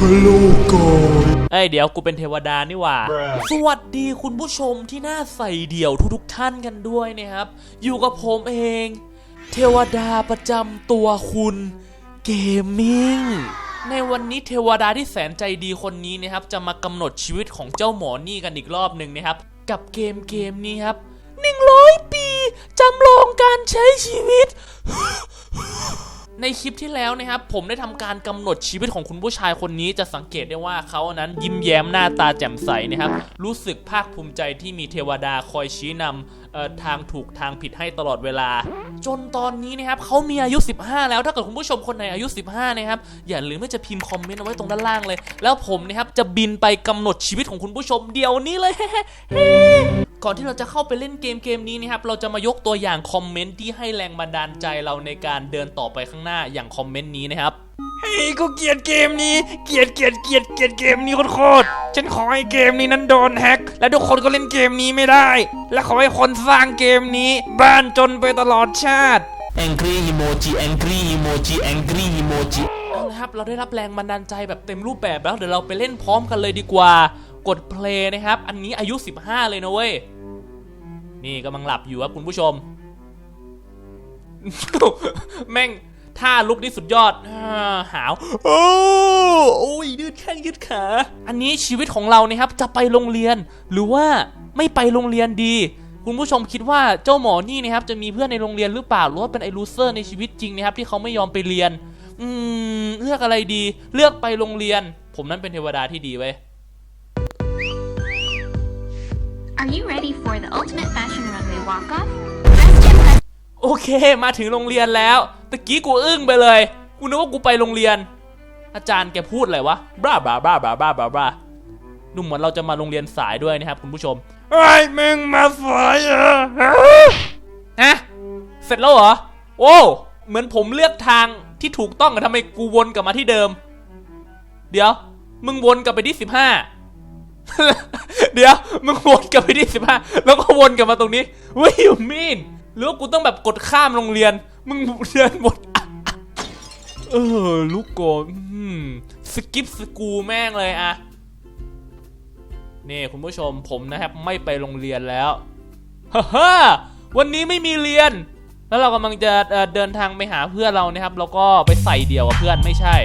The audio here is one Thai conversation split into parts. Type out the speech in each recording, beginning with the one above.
ฮัลโหลก่อนเอ้ยเดี๋ยวกูเป็นเทวดานี่หว่า สวัสดีคุณผู้ชมที่น่าใส่เดี่ยวทุกๆท่านกันด้วยนะครับ อยู่กับผมเอง เทวดาประจำตัวคุณเกมมิ่งในวันนี้เทวดาที่แสนใจดีคนนี้นะครับ จะมากำหนดชีวิตของเจ้าหมอนี่กันอีกรอบหนึ่งนะครับ กับเกมเกมนี้ครับ100 ปีจำลองการใช้ชีวิต ในคลิปที่แล้วนะครับผมได้ทำการกำหนดชีวิตของคุณผู้ชายคนนี้จะสังเกตได้ว่าเขานั้นยิ้มแย้มหน้าตาแจ่มใสนะครับ รู้สึกภาคภูมิใจที่มีเทวดาคอยชี้นำทางถูกทางผิดให้ตลอดเวลา จนตอนนี้นะครับเขามีอายุ 15 แล้วถ้าเกิดคุณผู้ชมคนไหนอายุ 15 นะครับ อย่าลืมที่จะพิมพ์คอมเมนต์เอาไว้ตรงด้านล่างเลย แล้วผมนะครับจะบินไปกำหนดชีวิตของคุณผู้ชมเดี๋ยวนี้เลย ก่อนที่เราจะเข้าไปเล่นเกมเกมนี้นะครับ เราจะมายกตัวอย่างคอมเมนต์ที่ให้แรงบันดาลใจเราในการเดินต่อไปข้างหน้าอย่างคอมเมนต์นี้นะครับ เฮ้ยกูเกลียดเกมนี้ เกลียดเกลียดเกลียดเกลียดเกมนี้โคตรๆฉันขอให้เกมนี้นั้นโดนแฮ็กและทุกคนก็เล่นเกมนี้ไม่ได้ และขอให้คนสร้างเกมนี้ บ้านจนไปตลอดชาติ angry emoji angry emoji angry emoji เอาละครับ เราได้รับแรงบันดาลใจแบบเต็มรูปแบบแล้ว เดี๋ยวเราไปเล่นพร้อมกันเลยดีกว่า กดเพลย์นะครับ อันนี้อายุ 15 เลยนะเว้ย นี่กำลังหลับอยู่ครับคุณผู้ชม แม่งท่าลุกนี่สุดยอดหาว โอ้โอ้ยยืดแข้งยืดขา อันนี้ชีวิตของเรานะครับจะไปโรงเรียน หรือว่าไม่ไปโรงเรียนดี คุณผู้ชมคิดว่าเจ้าหมอนี่นะครับจะมีเพื่อนในโรงเรียนหรือเปล่าหรือว่าเป็นไอ้ลูเซอร์ในชีวิตจริงนะครับที่เขาไม่ยอมไปเรียน อืมเลือกอะไรดี เลือกไปโรงเรียน ผมนั้นเป็นเทวดาที่ดีเว้ Are you ready for the ultimate fashion runway walk-off? Let's get ready. โอเค มาถึงโรงเรียนแล้วตะกี้กูอึ้งไปเลย กูนึกว่ากูไปโรงเรียน อาจารย์แกพูดอะไรวะบ้าบ้าบ้าบ้าบ้าบ้าบ้าดูเหมือนเราจะมาโรงเรียนสายด้วยนะครับคุณผู้ชมไอ้ยมึงมาสายเหรอฮะฮะเสร็จแล้วเหรอ โอ้เหมือนผมเลือกทางที่ถูกต้องอะทำไมกูวนกลับมาที่เดิม เดี๋ยว มึงวนกลับไปที่สิบห้า เดี๋ยวมึงวนกลับไปที่สิบห้าแล้วก็วนกลับมาตรงนี้ What you mean หรือว่ากูต้องแบบกดข้ามโรงเรียน มึงเดินวนเออลูกโกอสกิปสกูแม่งเลยอะนี่คุณผู้ชมผมนะครับไม่ไปโรงเรียนแล้วฮ่าฮ่าวันนี้ไม่มีเรียน แล้วเรากำลังจะเดินทางไปหาเพื่อนเรานะครับ แล้วก็ไปใส่เดี่ยวกับเพื่อนไม่ใช่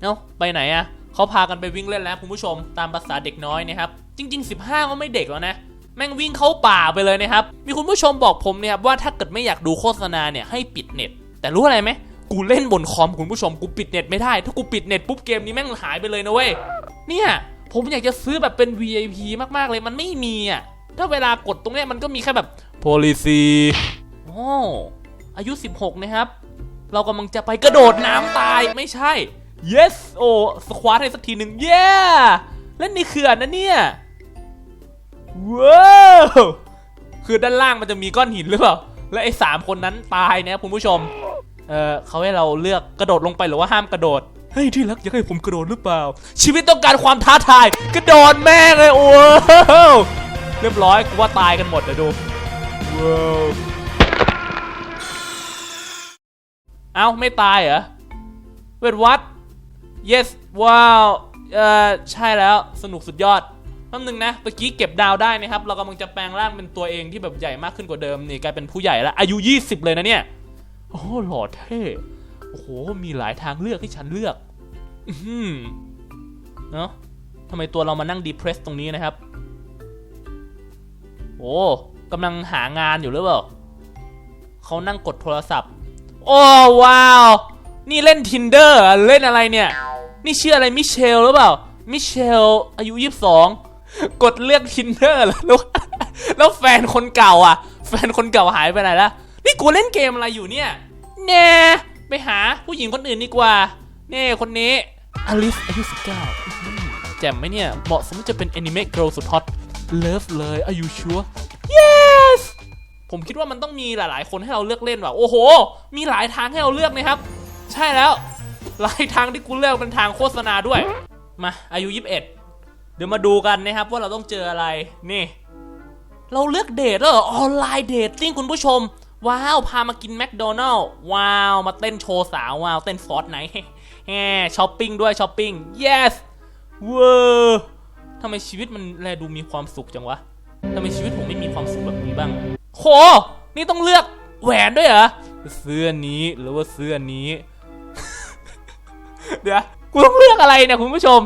เอ้าไปไหนอะ เขาพากันไปวิ่งเล่นแล้วคุณผู้ชมตามภาษาเด็กน้อยนะครับจริง ๆ 15 ก็ไม่เด็กแล้วนะแม่งวิ่งเข้าป่าไปเลยนะครับ มีคุณผู้ชมบอกผมเนี่ยครับว่าถ้าเกิดไม่อยากดูโฆษณาเนี่ยให้ปิดเน็ต แต่รู้อะไรไหมกูเล่นบนคอมคุณผู้ชมกูปิดเน็ตไม่ได้ ถ้ากูปิดเน็ตปุ๊บเกมนี้แม่งหายไปเลยนะเว้ย เนี่ยผมอยากจะซื้อแบบเป็น VIP มากๆเลยมันไม่มีอะ ถ้าเวลากดตรงเนี้ยมันก็มีแค่แบบ policy โอ้อายุ 16 นะครับ เรากำลังจะไปกระโดดน้ำตายไม่ใช่ yes โอ้สควอตให้สักทีหนึ่ง yeah เล่นในเขื่อนนะเนี่ยว้าวคือด้านล่างมันจะมีก้อนหินหรือเปล่า และไอ้สามคนนั้นตายนะคุณผู้ชม เออเขาให้เราเลือกกระโดดลงไปหรือว่าห้ามกระโดด เฮ้ยที่รักอยากให้ผมกระโดดหรือเปล่า ชีวิตต้องการความท้าทาย กระโดดแม่งเลยโอ้โหเรียบร้อยกูว่าตายกันหมดเลยดูว้าวเอ้าไม่ตายเหรอเวทวัด yes ว้าวเออใช่แล้วสนุกสุดยอดแป๊บนึงนะเมื่อกี้เก็บดาวได้นะครับ เรากำลังจะแปลงร่างเป็นตัวเองที่แบบใหญ่มากขึ้นกว่าเดิมนี่กลายเป็นผู้ใหญ่แล้ว อายุ 20 เลยนะเนี่ย โอ้โหหล่อเท่โอ้โห มีหลายทางเลือกที่ฉันเลือก อือหือเนาะทำไมตัวเรามานั่งดีเพรสตรงนี้นะครับ โอ้กำลังหางานอยู่หรือเปล่าเขานั่งกดโทรศัพท์ โอ้ว้าว นี่เล่น tinder เหรอเล่นอะไรเนี่ย นี่ชื่ออะไรมิเชลหรือเปล่า มิเชลอายุ22กดเลือก tinder แล้วแล้วแล้วแฟนคนเก่าอะ แฟนคนเก่าหายไปไหนแล้วนี่กูเล่นเกมอะไรอยู่เนี่ยแน่ไปหาผู้หญิงคนอื่นดีกว่าเน่คนนี้อลิสอายุ19อื้อหือแจ่มไหมเนี่ย เหมาะสมจะเป็นแอนิเมะเกิร์ลสุดฮอตเลิฟเลยอายุชัว yes ผมคิดว่ามันต้องมีหลายๆ คนให้เราเลือกเล่นว่ะ โอ้โห มีหลายทางให้เราเลือกนะครับ ใช่แล้ว ลายทางที่กูเลือกเป็นทางโฆษณาด้วย มาอายุ 21 เดี๋ยวมาดูกันนะครับว่าเราต้องเจออะไร นี่ เราเลือกเดทแล้วเหรอออนไลน์เดทติ้งคุณผู้ชม ว้าว พามากินแมคโดนัลล์ว้าว มาเต้นโชว์สาว ว้าว เต้นฟอร์ตไหนแฮช้อปปิ้งด้วยช้อปปิ้ง yes เว้อทำไมชีวิตมันแลดูมีความสุขจังวะทำไมชีวิตผมไม่มีความสุขแบบนี้บ้างโหนี่ต้องเลือกแหวนด้วยเหรอ เสื้อนี้หรือว่าเสื้อนี้ เดี๋ยวกูต้องเลือกอะไรเนี่ยคุณผู้ชม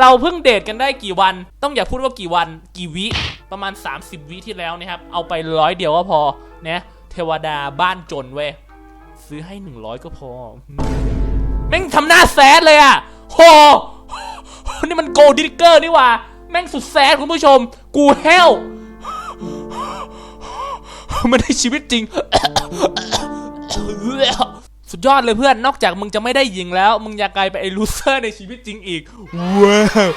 เราเพิ่งเดทกันได้กี่วัน ต้องอย่าพูดว่ากี่วัน กี่วิ ประมาณ 30 วิที่แล้วนะครับ เอาไปร้อยเดียวก็พอนะเทวดาบ้านจนเว้ยซื้อให้ 100 ก็พอ แม่งทำหน้าแซดเลยอะโหนี่มันโกดิเกอร์นี่ว่า แม่งสุดแซดคุณผู้ชม กูเฮลไม่ได้ชีวิตจริง ยอดเลยเพื่อน นอกจากมึงจะไม่ได้ยิงแล้ว มึงอยากกลายเป็นไอ้ลูเซอร์ในชีวิตจริงอีกว้าว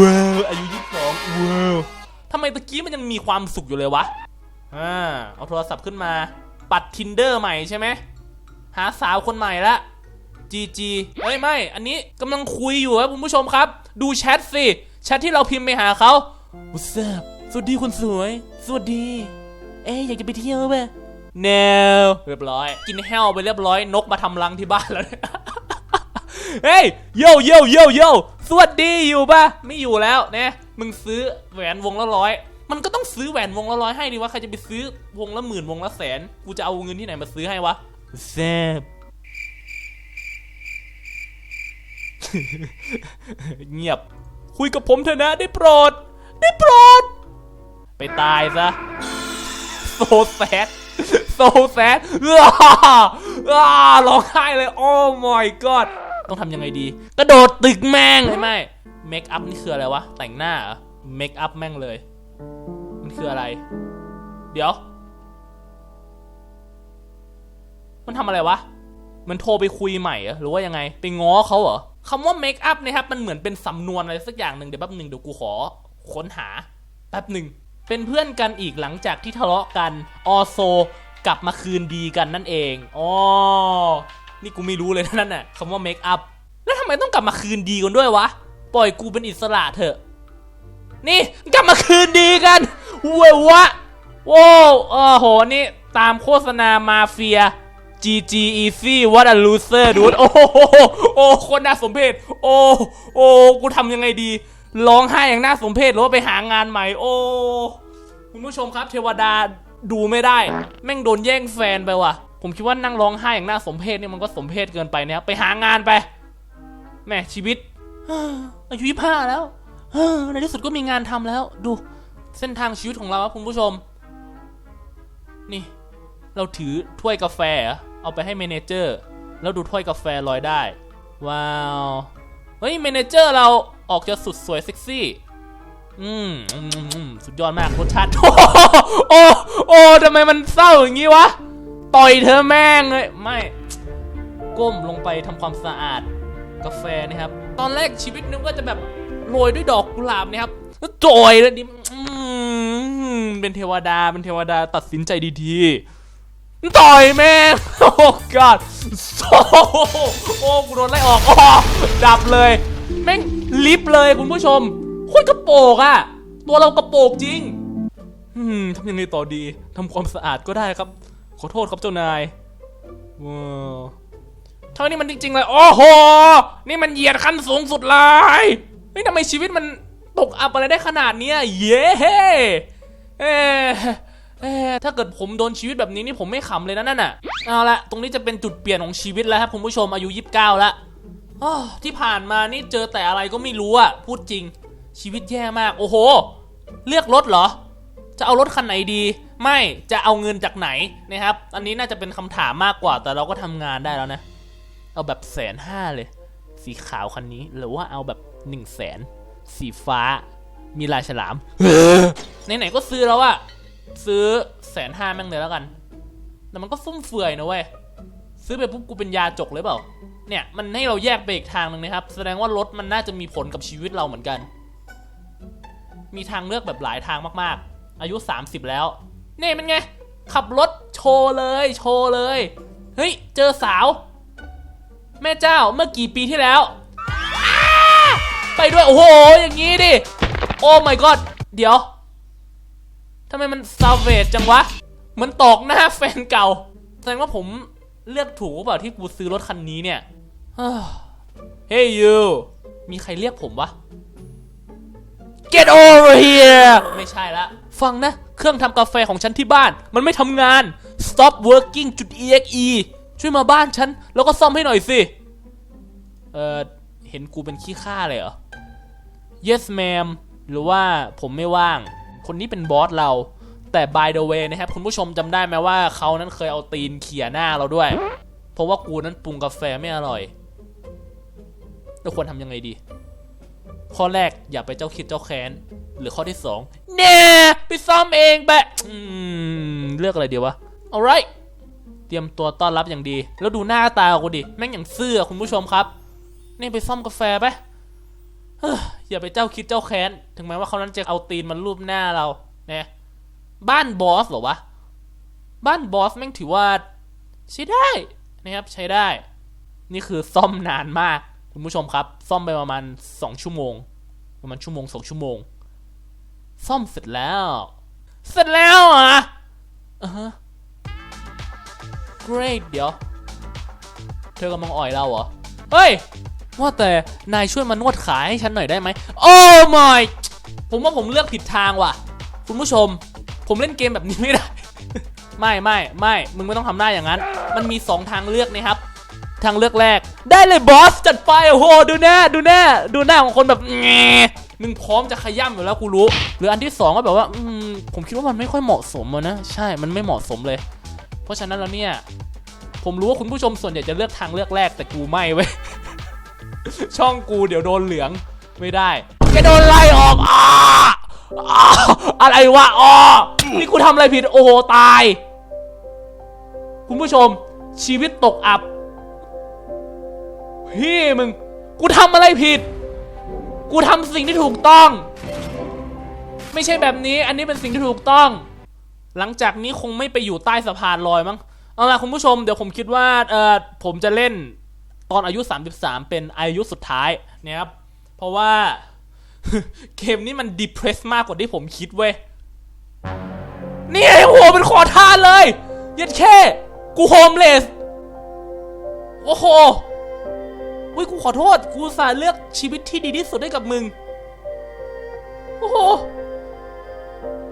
ว้าวอายุยี่สิบสองว้าวทำไมตะกี้มันยังมีความสุขอยู่เลยวะอ่าเอาโทรศัพท์ขึ้นมา ปัด tinder ใหม่ใช่ไหมหาสาวคนใหม่ละ GG เอ้ยไม่ อันนี้กำลังคุยอยู่ครับคุณผู้ชมครับ ดูแชทสิ แชทที่เราพิมพ์ไปหาเขา What's up สวัสดีคนสวย สวัสดี เอ๊อยากจะไปเที่ยวป่ะ No เรียบร้อย กินแห้วไปเรียบร้อยนกมาทำรังที่บ้านแล้วเนี่ยเฮ้ยโยโยโยโยสวัสดีอยู่ปะไม่อยู่แล้วเนี่ยมึงซื้อแหวนวงละร้อยมันก็ต้องซื้อแหวนวงละร้อยให้ดิวะใครจะไปซื้อวงละหมื่นวงละแสนกูจะเอาเงินที่ไหนมาซื้อให้วะแซบเงียบ คุยกับผมเถอะนะได้โปรด ได้โปรด ไปตายซะ โซแซด โซแซดอ้าอ้าร้องไห้เลย โอ้ my god ต้องทำยังไงดี กระโดดตึกแม่งเลยไม่เมคอัพนี่คืออะไรวะ แต่งหน้าเหรอเมคอัพแม่งเลย มันคืออะไร เดี๋ยว มันทำอะไรวะ มันโทรไปคุยใหม่หรือว่ายังไง ไปง้อเขาเหรอคำว่าเมคอัพนะครับ มันเหมือนเป็นสำนวนอะไรสักอย่างหนึ่งเดี๋ยวแป๊บหนึ่งเดี๋ยวกูขอค้นหาแป๊บหนึ่ง เป็นเพื่อนกันอีกหลังจากที่ทะเลาะกันออโซกลับมาคืนดีกันนั่นเองอ๋อนี่กูไม่รู้เลยนะนั่นน่ะคำว่าเมคอัพแล้วทำไมต้องกลับมาคืนดีกันด้วยวะ ปล่อยกูเป็นอิสระเถอะ นี่กลับมาคืนดีกันเว้ยวะโว้โอ้โหนี่ตามโฆษณามาเฟีย GG Easy What a loser dude โอ้โหโอ้คนน่าสมเพชโอ้โอ้กูทำยังไงดี ร้องไห้อย่างน่าสมเพชหรือว่าไปหางานใหม่ โอ้ คุณผู้ชมครับ เทวดาดูไม่ได้ แม่งโดนแย่งแฟนไปว่ะ ผมคิดว่านั่งร้องไห้อย่างน่าสมเพชนี่มันก็สมเพชเกินไปนะครับไปหางานไปแม่ชีวิตอายุยี่ห้าแล้วในที่สุดก็มีงานทำแล้ว ดู เส้นทางชีวิตของเราครับคุณผู้ชม นี่ เราถือถ้วยกาแฟเอาไปให้เมเนเจอร์ แล้วดูถ้วยกาแฟลอยได้ ว้าว เฮ้ยเมเนเจอร์เรา ออกจะสุดสวยเซ็กซี่อืมอมอมสุดยอดมากรสชาติ โอ้โอ้ทำไมมันเศร้าอย่างนี้วะ ต่อยเธอแม่งเลย ไม่ ก้มลงไปทำความสะอาด กาแฟนะครับ ตอนแรกชีวิตนึกว่าจะแบบโรยด้วยดอกกุหลาบนะครับแล้วโจยแล้วดิเป็นเทวดา เป็นเทวดาตัดสินใจดีๆ ต่อยแม่ง โอ้ god โอ้โอ้กูโดนไล่ออกอ๋อดับเลย แม่งลิฟเลยคุณผู้ชมโคตรกระโปงอะตัวเรากระโปงจริงอืมทำยังไงต่อดีทำความสะอาดก็ได้ครับ ขอโทษครับเจ้านายว้าวเท่านี้มันจริงๆเลยโอ้โห นี่มันเหยียดขั้นสูงสุดเลยเฮ้ยทำไมชีวิตมันตกอับอะไรได้ขนาดเนี้ยเย้เฮ้เอ๊ะเอถ้าเกิดผมโดนชีวิตแบบนี้นี่ผมไม่ขำเลยนะนั่นน่ะเอาละตรงนี้จะเป็นจุดเปลี่ยนของชีวิตแล้วครับคุณผู้ชมอายุ 29แล้ว อ้อที่ผ่านมานี่เจอแต่อะไรก็ไม่รู้อะพูดจริง ชีวิตแย่มาก โอ้โห เลือกรถเหรอ จะเอารถคันไหนดี ไม่จะเอาเงินจากไหนนะครับ อันนี้น่าจะเป็นคำถามมากกว่า แต่เราก็ทำงานได้แล้วนะ เอาแบบแสนห้าเลย สีขาวคันนี้หรือว่าเอาแบบหนึ่งแสนสีฟ้า มีลายฉลามไหนๆก็ซื้อแล้วอะซื้อแสนห้าแม่งเลยแล้วกันแต่มันก็ฟุ่มเฟือยนะเว้ย ซื้อไปปุ๊บกูเป็นยาจกเลยเปล่า เนี่ยมันให้เราแยกไปอีกทางหนึ่งนะครับ แสดงว่ารถมันน่าจะมีผลกับชีวิตเราเหมือนกัน มีทางเลือกแบบหลายทางมากๆ อายุ 30 แล้ว เนี่ยมันไง ขับรถโชว์เลย โชว์เลย เฮ้ย เจอสาว แม่เจ้าเมื่อกี่ปีที่แล้ว ไปด้วย โอ้โห อย่างนี้ดิ โอ้ my god เดี๋ยวทำไมมันซาเวจจังวะ เหมือนตอกหน้าแฟนเก่า แสดงว่าผม เลือกถูกเปล่าที่กูซื้อรถคันนี้เนี่ยเฮ้ยยูมีใครเรียกผมวะ Get over here ไม่ใช่ละ ฟังนะ เครื่องทำกาแฟของฉันที่บ้าน มันไม่ทำงาน stop working จุด exe ช่วยมาบ้านฉัน แล้วก็ซ่อมให้หน่อยสิ เออเห็นกูเป็นขี้ข้าเลยเหรอ yes ma'am หรือว่าผมไม่ว่าง คนนี้เป็นบอสเรา แต่ by the way นะครับ คุณผู้ชมจำได้ไหมว่าเขานั้นเคยเอาตีนเขี่ยหน้าเราด้วย เพราะว่ากูนั้นปรุงกาแฟไม่อร่อยเราควรทำยังไงดี ข้อแรกอย่าไปเจ้าคิดเจ้าแค้น หรือข้อที่สองเน่ไปซ่อมเองแบะเลือกอะไรดีวะ alright เตรียมตัวต้อนรับอย่างดี แล้วดูหน้าตากูดิ แม่งอย่างเสื้อคุณผู้ชมครับ นี่ไปซ่อมกาแฟไปอย่าไปเจ้าคิดเจ้าแค้น ถึงแม้ว่าเขานั้นจะเอาตีนมันรูปหน้าเราเนี่ย บ้านบอสเหรอวะ บ้านบอสแม่งถือว่า ใช้ได้นะครับใช้ได้ นี่คือซ่อมนานมาก คุณผู้ชมครับ ซ่อมไปประมาณ 2 ชั่วโมง ประมาณชั่วโมงสองชั่วโมง ซ่อมเสร็จแล้ว เสร็จแล้วอะอ่าฮะ great เดี๋ยว เธอกำลังอ่อยเราเหรอ เฮ้ย ว่าแต่ นายช่วยมานวดขาให้ฉันหน่อยได้ไหม โอ้ my ผมว่าผมเลือกผิดทางว่ะ คุณผู้ชม ผมเล่นเกมแบบนี้ไม่ได้ ไม่ไม่ไม่มึงไม่ต้องทำหน้าอย่างนั้น มันมี 2 ทางเลือกนะครับ ทางเลือกแรก ได้เลยบอสจัดไปโอ้โหดูหน้าดูหน้าดูหน้าของคนแบบแงมึงพร้อมจะขย้ำอยู่แล้วกูรู้ หรืออันที่ 2 ก็แบบว่าอืมผมคิดว่ามันไม่ค่อยเหมาะสมนะ ใช่มันไม่เหมาะสมเลย เพราะฉะนั้นแล้วเนี่ยผมรู้ว่าคุณผู้ชมส่วนใหญ่จะเลือกทางเลือกแรกแต่กูไม่เว้ยช่องกูเดี๋ยวโดนเหลืองไม่ได้แกโดนไล่ออกอ่า อ่าอะไรวะอ๋อนี่กูทำอะไรผิด โอ้โห ตาย คุณผู้ชม ชีวิตตกอับ พี่มึง กูทำอะไรผิด กูทำสิ่งที่ถูกต้อง ไม่ใช่แบบนี้ อันนี้เป็นสิ่งที่ถูกต้อง หลังจากนี้คงไม่ไปอยู่ใต้สะพานลอยมั้ง เอาล่ะคุณผู้ชม เดี๋ยวผมคิดว่า เออผมจะเล่นตอนอายุ 33 เป็นอายุสุดท้ายนะครับ เพราะว่า เกมนี้มันดีเพรสมากกว่าที่ผมคิดเว้ย นี่ไอ้โหเป็นขอทานเลย เยัดแค่ กูโฮมเลส โอ้โหเฮ้ยกูขอโทษ กูสาเลือกชีวิตที่ดีที่สุดให้กับมึง โอ้โห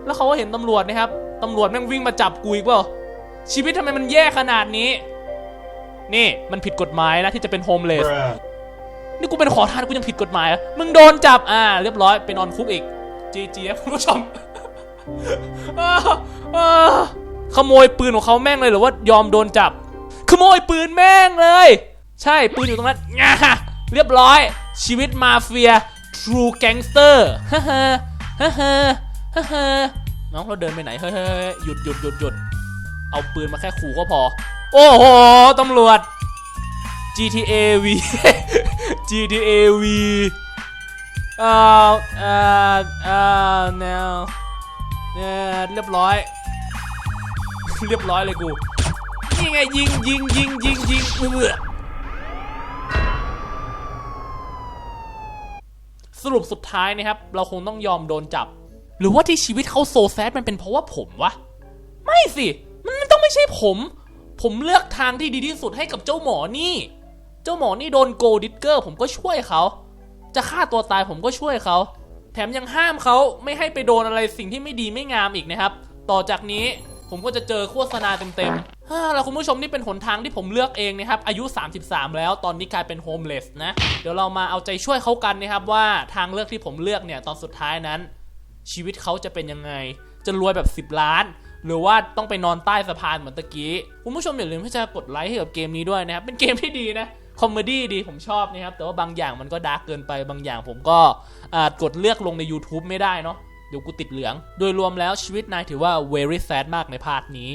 แล้วเขาก็เห็นตำรวจนะครับ ตำรวจแม่งวิ่งมาจับกูอีกเปล่า ชีวิตทำไมมันแย่ขนาดนี้ นี่มันผิดกฎหมายนะที่จะเป็นโฮมเลส นี่กูเป็นขอทานกูยังผิดกฎหมายอะมึงโดนจับอ่า เรียบร้อยไปนอนคุกอีกจีจีครับคุณผู้ชมอ่อ่าขโมยปืนของเขาแม่งเลยหรือว่ายอมโดนจับ ขโมยปืนแม่งเลย ใช่ปืนอยู่ตรงนั้นง่าเรียบร้อย ชีวิตมาเฟีย true gangster ฮ่าฮ่าฮ่าฮ่าฮ่าน้องเราเดินไปไหนเฮ้ยหยุดหยุดหยุดหยุดเอาปืนมาแค่ขู่ก็พอ โอ้โหตำรวจ GTA V GTA V อ่อเอ่อเอ่อแนวเนี่ยเรียบร้อย เรียบร้อยเลยกู นี่ไงยิงยิงยิงยิงยิงเบื่อสรุปสุดท้ายนะครับ เราคงต้องยอมโดนจับ หรือว่าที่ชีวิตเขาโซแซดมันเป็นเพราะว่าผมวะ ไม่สิ มันต้องไม่ใช่ผม ผมเลือกทางที่ดีที่สุดให้กับเจ้าหมอนี่ เจ้าหมอนี่โดนโกดิกเกอร์ ผมก็ช่วยเขา จะฆ่าตัวตายผมก็ช่วยเขา แถมยังห้ามเขาไม่ให้ไปโดนอะไรสิ่งที่ไม่ดีไม่งามอีกนะครับ ต่อจากนี้ผมก็จะเจอโฆษณาเต็มๆฮ่าแล้วคุณผู้ชมนี่เป็นหนทางที่ผมเลือกเองนะครับ อายุ 33 แล้วตอนนี้กลายเป็นโฮมเลสนะ เดี๋ยวเรามาเอาใจช่วยเขากันนะครับว่าทางเลือกที่ผมเลือกเนี่ยตอนสุดท้ายนั้น ชีวิตเขาจะเป็นยังไง จะรวยแบบ 10 ล้าน หรือว่าต้องไปนอนใต้สะพานเหมือนตะกี้ คุณผู้ชมอย่าลืมที่จะกดไลค์ให้กับเกมนี้ด้วยนะครับ เป็นเกมที่ดีนะ คอมเมดี้ดีผมชอบนะครับ แต่ว่าบางอย่างมันก็ดาร์กเกินไปบางอย่างผมก็อากดเลือกลงใน YouTube ไม่ได้เนาะเดี๋ยวกูติดเหลือง โดยรวมแล้วชีวิตนายถือว่า very sad มากในภาคนี้